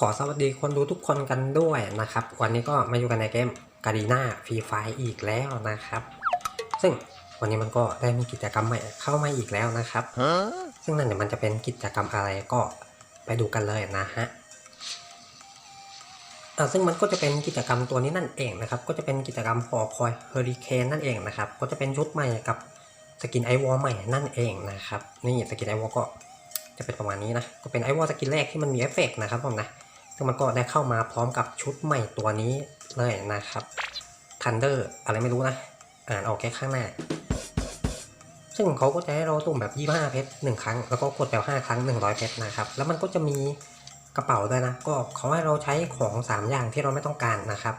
ขอสวัสดีคนดูทุกคนกันด้วยนะครับ วันนี้ก็มาอยู่กันในเกมกาดีนาฟรีไฟอีกแล้วนะครับ ซึ่งวันนี้มันก็ได้มีกิจกรรมใหม่เข้ามาอีกแล้วนะครับ ซึ่งนั่นเนี่ยมันจะเป็นกิจกรรมอะไรก็ไปดูกันเลยนะฮะอ่าซึ่งมันก็จะเป็นกิจกรรมตัวนี้นั่นเองนะครับ ก็จะเป็นกิจกรรมหอคอยเฮอริเคนนั่นเองนะครับ ก็จะเป็นชุดใหม่กับสกินไอวอลใหม่นั่นเองนะครับ นี่สกินไอวอลก็จะเป็นประมาณนี้นะ ก็เป็นไอวอลสกินแรกที่มันมีเอฟเฟกต์นะครับผมนะ ซึ่งมันก็ได้เข้ามาพร้อมกับชุดใหม่ตัวนี้เลยนะครับ Thunder อะไรไม่รู้นะ อ่านออกแค่ข้างหน้า ซึ่งเขาก็จะให้เราตุ่มแบบ 25 เพชร 1 ครั้ง แล้วก็กดแบบ 5 ครั้ง 100 เพชรนะครับ แล้วมันก็จะมีกระเป๋าด้วยนะ ก็เขาให้เราใช้ของ 3 อย่างที่เราไม่ต้องการนะครับ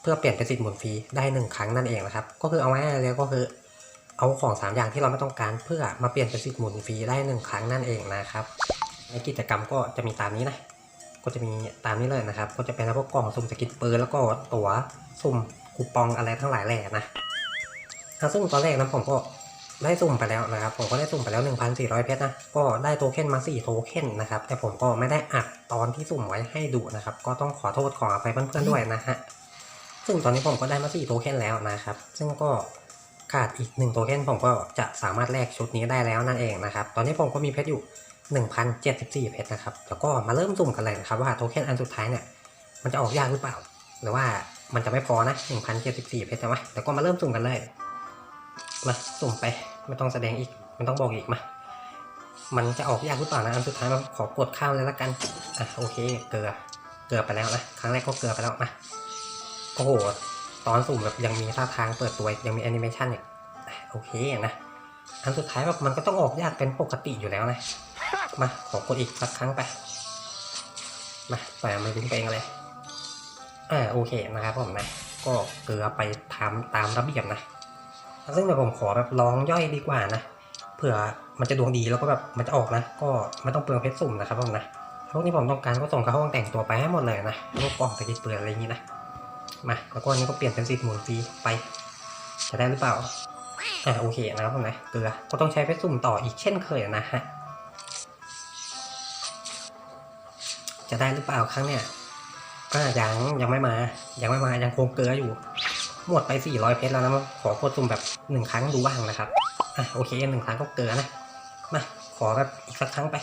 เพื่อเปลี่ยนเป็นสิทธิ์หมุนฟรีได้ 1 ครั้งนั่นเองนะครับ ก็คือเอาไว้เลยก็คือเอาของ 3 อย่างที่เราไม่ต้องการ เพื่อมาเปลี่ยนเป็นสิทธิ์หมุนฟรีได้ 1 ครั้งนั่นเองนะครับ ในกิจกรรมก็จะมีตามนี้นะ ก็จะมีตามนี้เลยนะครับ ก็จะเป็นพวกกล่องสุ่มสกินปืนแล้วก็ตั๋วสุ่มคูปองอะไรทั้งหลายแหล่นะอะซึ่งตอนแรกนะผมก็ได้สุ่มไปแล้วนะครับ ผมก็ได้สุ่มไปแล้ว 1,400 เพชรนะ ก็ได้โทเค็นมา 4 โทเค็นนะครับ แต่ผมก็ไม่ได้อัดตอนที่สุ่มไว้ให้ดูนะครับ ก็ต้องขอโทษขออภัยเพื่อนๆด้วยนะฮะ ซึ่งตอนนี้ผมก็ได้มา 4 โทเค็นแล้วนะครับ ซึ่งก็ขาดอีก 1 โทเค็นผมก็จะสามารถแลกชุดนี้ได้แล้วนั่นเองนะครับ ตอนนี้ผมก็มีเพชรอยู่ 1,074 เพชรนะครับ แล้วก็มาเริ่มสุ่มกันเลยนะครับว่าโทเค็นอันสุดท้ายเนี่ย มันจะออกยากหรือเปล่า หรือว่ามันจะไม่พอนะ 1,074 เพชรใช่ไหมแล้วก็มาเริ่มสุ่มกันเลย มาสุ่มไป ไม่ต้องแสดงอีก ไม่ต้องบอกอีกมา มันจะออกยากหรือเปล่านะ อันสุดท้ายมาขอกดข้ามเลยละกัน อะโอเค เกลือ เกลือไปแล้วนะ ครั้งแรกก็เกลือไปแล้วมา โอ้โห ตอนสุ่มแบบยังมีท่าทางเปิดตัว ยังมีแอนิเมชันเนี่ยอ่โอเคนะ อันสุดท้ายแบบมันก็ต้องออกยากเป็นปกติอยู่แล้วนะ มาขอกดอีกสักครั้งไป มาปล่อยมันลุ้นไปเองเลยอ่าโอเคนะครับผมนะ ก็เกลือไปทำตามระเบียบนะ ซึ่งเดี๋ยวผมขอแบบลองย่อยดีกว่านะ เผื่อมันจะดวงดีแล้วก็แบบมันจะออกนะ ก็ไม่ต้องเปลืองเพชรสุ่มนะครับผมนะพวกนี้ผมต้องการก็ส่งเข้าห้องแต่งตัวไปให้หมดเลยนะพวกกล่องตะกี้เปลือกอะไรอย่างนี้นะ มาแล้วก็อันนี้ก็เปลี่ยนเป็นสิทธิ์หมุนฟรีไป จะได้หรือเปล่า อ่าโอเคนะครับผมนะ เกลือ ก็ต้องใช้เพชรสุ่มต่ออีกเช่นเคยนะฮะ จะได้หรือเปล่าครั้งเนี่ยอ่ายังยังไม่มา ยังไม่มายังคงเกลืออยู่ หมดไป 400 เพชรแล้วนะขอกดสุ่มแบบหนึ่งครั้งดูบ้างนะครับอะโอเคหนึ่งครั้งก็เกลือนะมาขอแบบอีกสักครั้งไป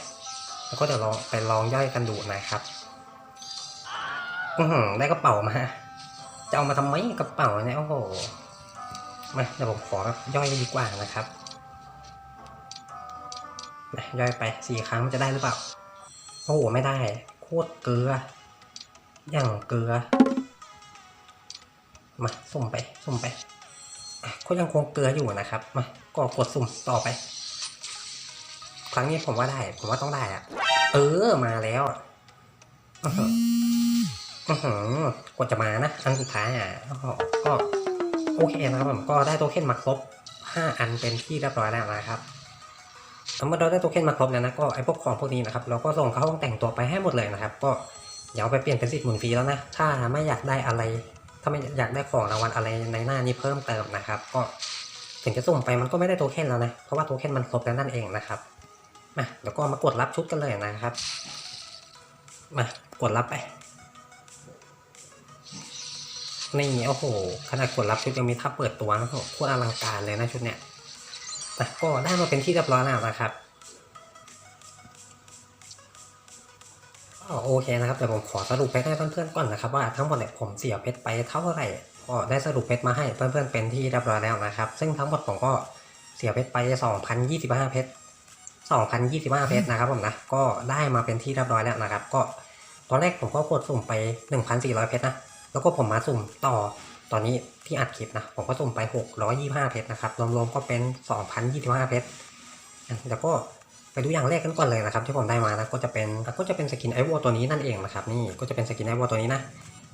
แล้วก็เดี๋ยวลองไปลองย่อยกันดูนะครับอือหือได้กระเป๋ามา จะเอามาทำไมกระเป๋าเนี่ยโอ้โหมาเดี๋ยวผมขอแบบย่อยดีกว่านะครับนะย่อยไปสี่ครั้งมันจะได้หรือเปล่าโอ้โหไม่ได้ ตรเกลือ อย่างเกลือ มาสุ่มไป สุ่มไปก็ยังคงเกลืออยู่นะครับ มาก็กดสุ่มต่อไป ครั้งนี้ผมว่าได้ ผมว่าต้องได้อะเออ มาแล้วอือหือกดจะมานะ อันสุดท้ายอะก็ก็โอเคนะครับผมก็ได้โทเค็นมาครบ5อันเป็นที่เรียบร้อยแล้วนะครับ เมื่อเราได้โทเค็นมาครบแล้วนะก็ไอพวกของพวกนี้นะครับเราก็ส่งเข้าห้องแต่งตัวไปให้หมดเลยนะครับ ก็เดี๋ยวไปเปลี่ยนเป็นสิทธิ์หมุนฟรีแล้วนะถ้าไม่อยากได้อะไร ถ้าไม่อยากได้ของรางวัลอะไรในหน้านี้เพิ่มเติมนะครับ ก็ถึงจะส่งไปมันก็ไม่ได้โทเค็นแล้วนะเพราะว่าโทเค็นมันครบแล้วนั่นเองนะครับมาเดี๋ยวก็มากดรับชุดกันเลยนะครับมากดรับไปนี่โอ้โหขนาดกดรับชุดยังมีท่าเปิดตัวนะโอ้โหโคตรอลังการเลยนะชุดเนี้ย แต่ก็ได้มาเป็นที่เรียบร้อยแล้วนะครับก็โอเคนะครับเดี๋ยวผมขอสรุปเพชรให้เพื่อนๆก่อนนะครับ ว่าทั้งหมดเนี่ยผมเสียเพชรไปเท่าไหร่ก็ได้สรุปเพชรมาให้เพื่อนๆเป็นที่เรียบร้อยแล้วนะครับ ซึ่งทั้งหมดผมก็เสียเพชรไป 2,025 เพชร2,025 เพชรนะครับผมนะก็ได้มาเป็นที่เรียบร้อยแล้วนะครับ ก็ตอนแรกผมก็กดสุ่มไป 1,400 เพชรนะแล้วก็ผมมาสุ่มต่อ ตอนนี้ที่อัดคลิปนะผมก็สุ่มไป 625 เพชรนะครับ รวมๆก็เป็น 2,025 เพชรอะเดี๋ยวก็ไปดูอย่างแรกกันก่อนเลยนะครับที่ผมได้มานะก็จะเป็นก็จะเป็นสกินไอวอตัวนี้นั่นเองนะครับนี่ก็จะเป็นสกินไอวอตัวนี้นะ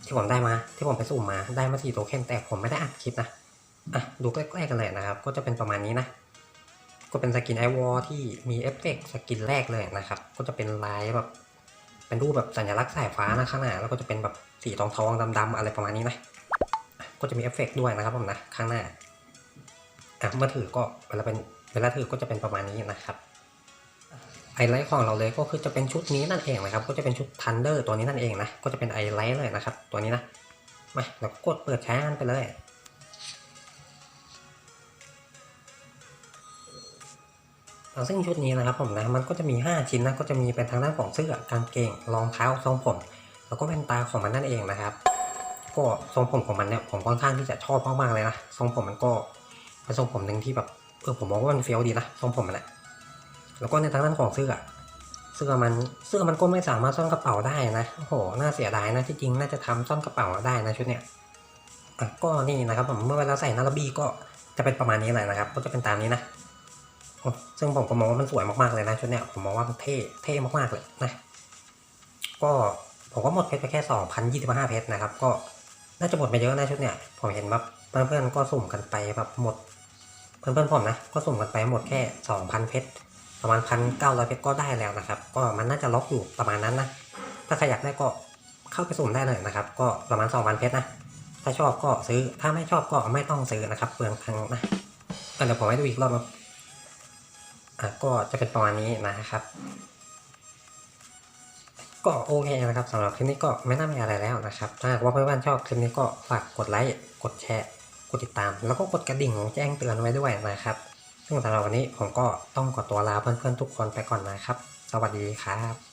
ที่ผมได้มาที่ผมไปสุ่มมาได้มา4โทเค็นแต่ผมไม่ได้อัดคลิปนะอะดูใกล้ๆกันเลยนะครับ ก็จะเป็นประมาณนี้นะก็เป็นสกินไอวอที่มีเอฟเฟกต์สกินแรกเลยนะครับ ก็จะเป็นลายแบบเป็นรูปแบบสัญลักษณ์สายฟ้านะข้างหน้าแล้วก็จะเป็นแบบสีทองทองๆดำๆอะไรประมาณนี้นะ ก็จะมีเอฟเฟกต์ด้วยนะครับผมนะข้างหน้าอะเมื่อถือก็เวลาเป็นเวลาถือก็จะเป็นประมาณนี้นะครับไอไลท์ของเราเลยก็คือจะเป็นชุดนี้นั่นเองนะครับ ก็จะเป็นชุดทันเดอร์ตัวนี้นั่นเองนะ ก็จะเป็นไอไลท์เลยนะครับ ตัวนี้นะ มาเราก็กดเปิดใช้งานไปเลยซึ่งชุดนี้นะครับผมนะ มันก็จะมี 5 ชิ้นนะ ก็จะมีเป็นทางด้านของเสื้อกางเกง รองเท้า ทรงผม แล้วก็แว่นตาของมันนั่นเองนะครับ ก็ทรงผมของมันเนี่ยผมค่อนข้างที่จะชอบมากๆเลยนะทรงผมมันก็เป็นทรงผมหนึ่งที่แบบเออผมมองว่ามันเฟี้ยวดีนะทรงผมมันแหละแล้วก็ในทางด้านของเสื้อเสื้อมันเสื้อมันก็ไม่สามารถซ่อนกระเป๋าได้นะโอ้โหน่าเสียดายนะที่จริงน่าจะทำซ่อนกระเป๋าได้นะชุดเนี้ยก็นี่นะครับผมเมื่อเวลาใส่นาราบีก็จะเป็นประมาณนี้เลยนะครับ ก็จะเป็นตามนี้นะซึ่งผมก็มองว่ามันสวยมากๆเลยนะชุดเนี้ยผมมองว่ามันเท่เท่มากๆเลยนะ ก็ผมก็หมดเพชรไปแค่สองพันยี่สิบห้าเพชรนะครับ ก็ น่าจะหมดไปเยอะนะชุดเนี้ยผมเห็นแบบเพื่อนๆก็สุ่มกันไปแบบหมด เพื่อนๆผมนะ ก็สุ่มกันไปหมดแค่สองพันเพชร ประมาณพันเเพชรก็ได้แล้วนะครับ ก็มันน่าจะล็อกอยู่ประมาณนั้นนะ ถ้าใครอยากได้ก็เข้าไปสุ่มได้เลยนะครับ ก็ประมาณสองพันเพชรนะ ถ้าชอบก็ซื้อ ถ้าไม่ชอบก็ไม่ต้องซื้อนะครับเปลืองทังนะอะเดี๋ยวผมให้ดูอีกรอบนะอะก็จะเป็นประมาณนี้นะครับ ก็โอเคนะครับสำหรับคลิปนี้ก็ไม่น่ามีอะไรแล้วนะครับ ถ้าหากว่าเพื่อนๆชอบคลิปนี้ก็ฝากกดไลค์กดแชร์ กดติดตาม แล้วก็กดกระดิ่งแจ้งเตือนไว้ด้วยนะครับ ซึ่งสำหรับวันนี้ผมก็ต้องขอตัวลาเพื่อนๆทุกคนไปก่อนนะครับ สวัสดีครับ